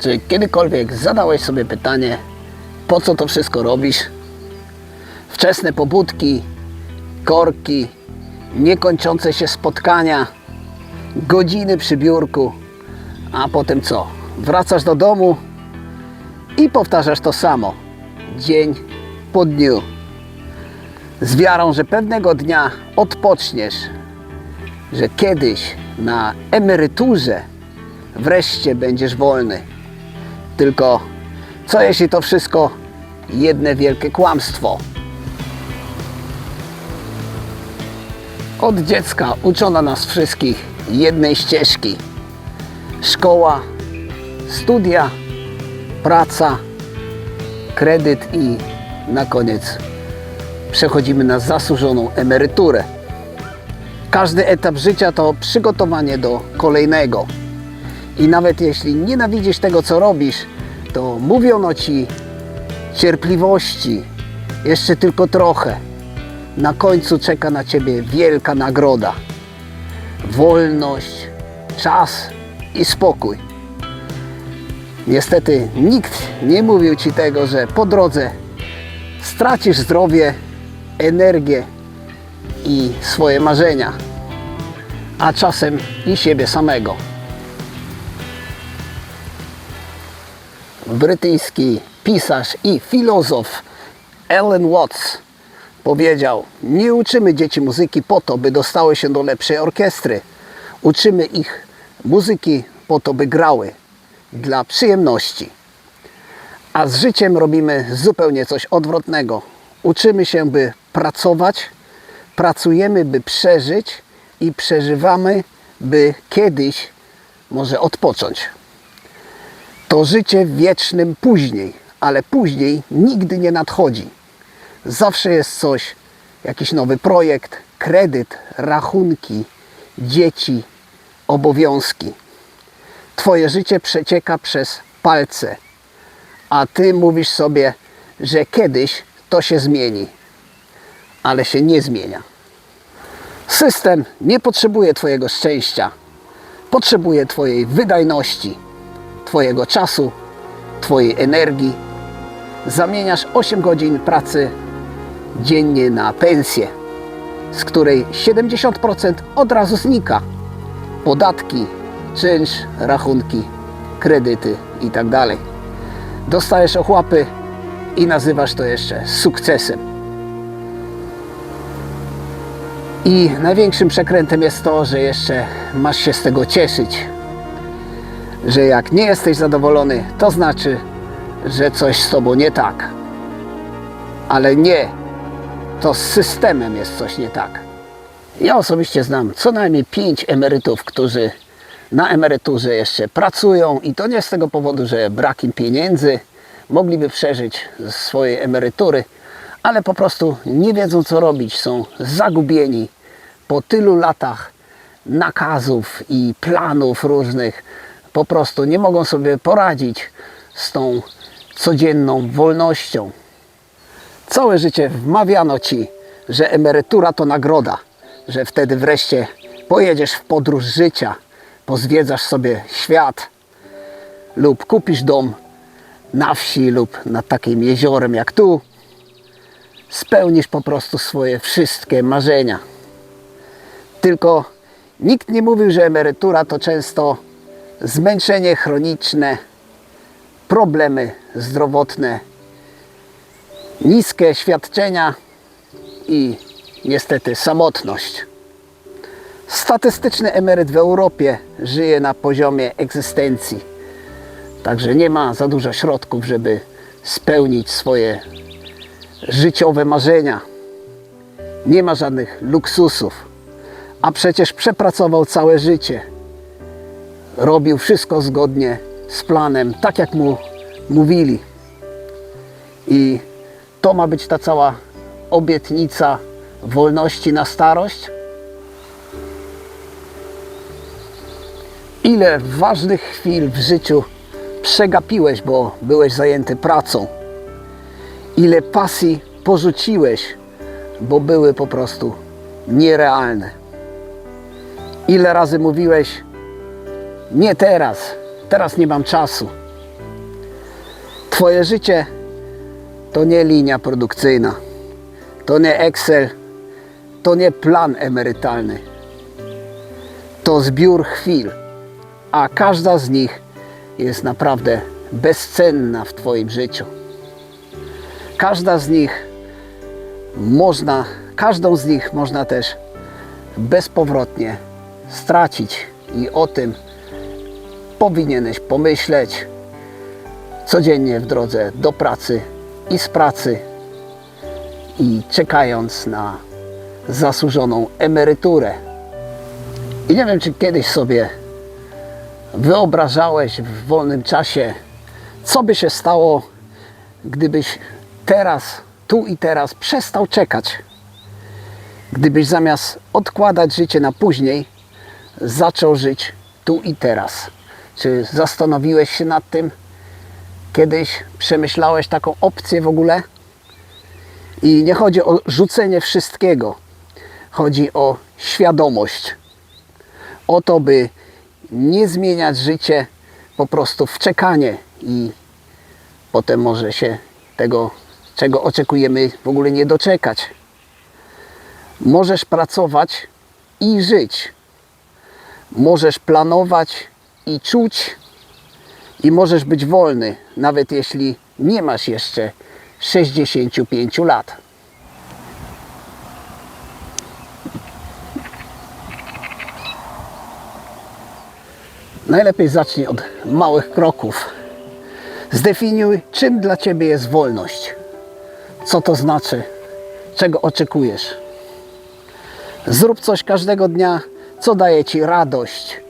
Czy kiedykolwiek zadałeś sobie pytanie, po co to wszystko robisz? Wczesne pobudki, korki, niekończące się spotkania, godziny przy biurku, a potem co? Wracasz do domu i powtarzasz to samo, dzień po dniu. Z wiarą, że pewnego dnia odpoczniesz, że kiedyś na emeryturze wreszcie będziesz wolny. Tylko co jeśli to wszystko jedne wielkie kłamstwo? Od dziecka uczono nas wszystkich jednej ścieżki. Szkoła, studia, praca, kredyt i na koniec przechodzimy na zasłużoną emeryturę. Każdy etap życia to przygotowanie do kolejnego. I nawet jeśli nienawidzisz tego, co robisz, to mówiono ci cierpliwości, jeszcze tylko trochę. Na końcu czeka na ciebie wielka nagroda. Wolność, czas i spokój. Niestety nikt nie mówił ci tego, że po drodze stracisz zdrowie, energię i swoje marzenia, a czasem i siebie samego. Brytyjski pisarz i filozof Alan Watts powiedział: Nie uczymy dzieci muzyki po to, by dostały się do lepszej orkiestry. Uczymy ich muzyki po to, by grały dla przyjemności. A z życiem robimy zupełnie coś odwrotnego. Uczymy się, by pracować, pracujemy, by przeżyć i przeżywamy, by kiedyś może odpocząć. To życie wiecznym później, ale później nigdy nie nadchodzi. Zawsze jest coś, jakiś nowy projekt, kredyt, rachunki, dzieci, obowiązki. Twoje życie przecieka przez palce, a ty mówisz sobie, że kiedyś to się zmieni, ale się nie zmienia. System nie potrzebuje Twojego szczęścia, potrzebuje Twojej wydajności, Twojego czasu, Twojej energii. Zamieniasz 8 godzin pracy dziennie na pensję, z której 70% od razu znika. Podatki, czynsz, rachunki, kredyty itd. Dostajesz ochłapy i nazywasz to jeszcze sukcesem. I największym przekrętem jest to, że jeszcze masz się z tego cieszyć. Że jak nie jesteś zadowolony, to znaczy, że coś z tobą nie tak. Ale nie, to z systemem jest coś nie tak. Ja osobiście znam co najmniej pięć emerytów, którzy na emeryturze jeszcze pracują i to nie z tego powodu, że brak im pieniędzy, mogliby przeżyć swojej emerytury, ale po prostu nie wiedzą co robić, są zagubieni po tylu latach nakazów i planów różnych. Po prostu nie mogą sobie poradzić z tą codzienną wolnością. Całe życie wmawiano ci, że emerytura to nagroda, że wtedy wreszcie pojedziesz w podróż życia, pozwiedzasz sobie świat lub kupisz dom na wsi lub nad takim jeziorem jak tu. Spełnisz po prostu swoje wszystkie marzenia. Tylko nikt nie mówił, że emerytura to często zmęczenie chroniczne, problemy zdrowotne, niskie świadczenia i niestety samotność. Statystyczny emeryt w Europie żyje na poziomie egzystencji. Także nie ma za dużo środków, żeby spełnić swoje życiowe marzenia. Nie ma żadnych luksusów, a przecież przepracował całe życie. Robił wszystko zgodnie z planem, tak jak mu mówili. I to ma być ta cała obietnica wolności na starość? Ile ważnych chwil w życiu przegapiłeś, bo byłeś zajęty pracą? Ile pasji porzuciłeś, bo były po prostu nierealne? Ile razy mówiłeś, nie teraz, teraz nie mam czasu, Twoje życie to nie linia produkcyjna, to nie Excel, to nie plan emerytalny. To zbiór chwil, a każda z nich jest naprawdę bezcenna w Twoim życiu. Każda z nich można, każdą z nich można też bezpowrotnie stracić. I o tym powinieneś pomyśleć codziennie w drodze do pracy i z pracy i czekając na zasłużoną emeryturę. I nie wiem, czy kiedyś sobie wyobrażałeś w wolnym czasie, co by się stało, gdybyś teraz, tu i teraz przestał czekać. Gdybyś zamiast odkładać życie na później, zaczął żyć tu i teraz. Czy zastanowiłeś się nad tym? Kiedyś przemyślałeś taką opcję w ogóle? I nie chodzi o rzucenie wszystkiego. Chodzi o świadomość. O to, by nie zmieniać życie po prostu w czekanie i potem może się tego, czego oczekujemy, w ogóle nie doczekać. Możesz pracować i żyć. Możesz planować i czuć i możesz być wolny, nawet jeśli nie masz jeszcze 65 lat. Najlepiej zacznij od małych kroków. Zdefiniuj, czym dla Ciebie jest wolność. Co to znaczy? Czego oczekujesz? Zrób coś każdego dnia, co daje Ci radość,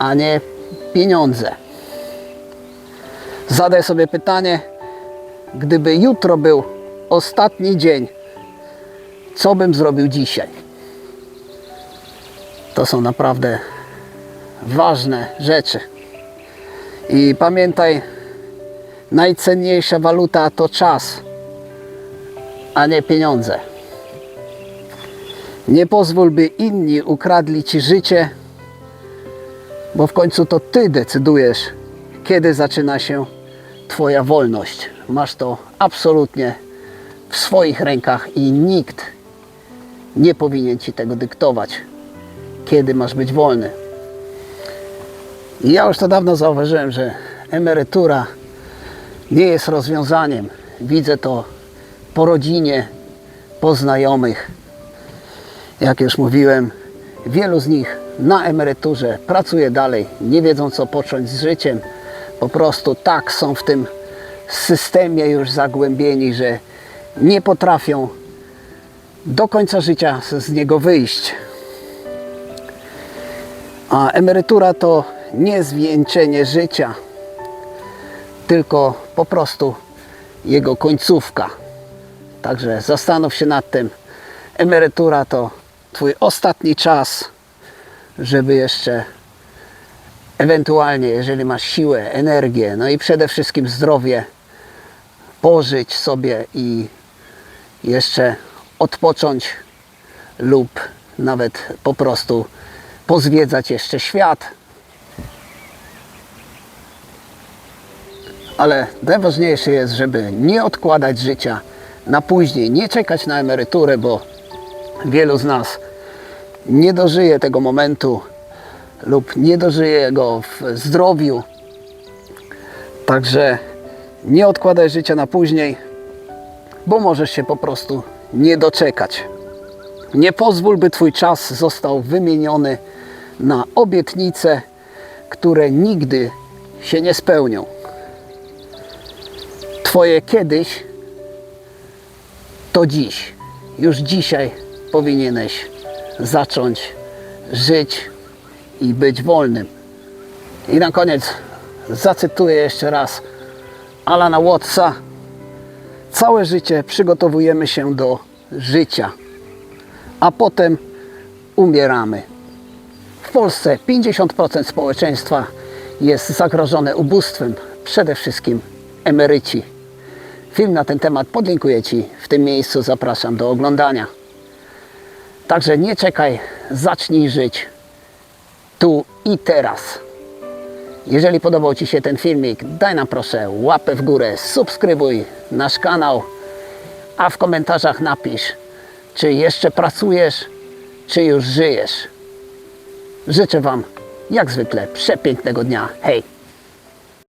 a nie pieniądze. Zadaj sobie pytanie, gdyby jutro był ostatni dzień, co bym zrobił dzisiaj? To są naprawdę ważne rzeczy. I pamiętaj, najcenniejsza waluta to czas, a nie pieniądze. Nie pozwól, by inni ukradli ci życie, bo w końcu to ty decydujesz, kiedy zaczyna się Twoja wolność. Masz to absolutnie w swoich rękach i nikt nie powinien ci tego dyktować, kiedy masz być wolny. I ja już to dawno zauważyłem, że emerytura nie jest rozwiązaniem. Widzę to po rodzinie, po znajomych. Jak już mówiłem, wielu z nich na emeryturze pracuje dalej, nie wiedzą co począć z życiem. Po prostu tak są w tym systemie już zagłębieni, że nie potrafią do końca życia z niego wyjść. A emerytura to nie zwieńczenie życia, tylko po prostu jego końcówka. Także zastanów się nad tym. Emerytura to Twój ostatni czas, żeby jeszcze ewentualnie, jeżeli masz siłę, energię, no i przede wszystkim zdrowie, pożyć sobie i jeszcze odpocząć lub nawet po prostu pozwiedzać jeszcze świat. Ale najważniejsze jest, żeby nie odkładać życia na później, nie czekać na emeryturę, bo wielu z nas nie dożyje tego momentu lub nie dożyje go w zdrowiu. Także nie odkładaj życia na później, bo możesz się po prostu nie doczekać. Nie pozwól, by Twój czas został wymieniony na obietnice, które nigdy się nie spełnią. Twoje kiedyś to dziś. Już dzisiaj powinieneś zacząć żyć i być wolnym. I na koniec zacytuję jeszcze raz Alana Wattsa. Całe życie przygotowujemy się do życia, a potem umieramy. W Polsce 50% społeczeństwa jest zagrożone ubóstwem, przede wszystkim emeryci. Film na ten temat podlinkuję Ci w tym miejscu, zapraszam do oglądania. Także nie czekaj, zacznij żyć tu i teraz. Jeżeli podobał Ci się ten filmik, daj nam proszę łapę w górę, subskrybuj nasz kanał, a w komentarzach napisz, czy jeszcze pracujesz, czy już żyjesz. Życzę Wam jak zwykle przepięknego dnia. Hej!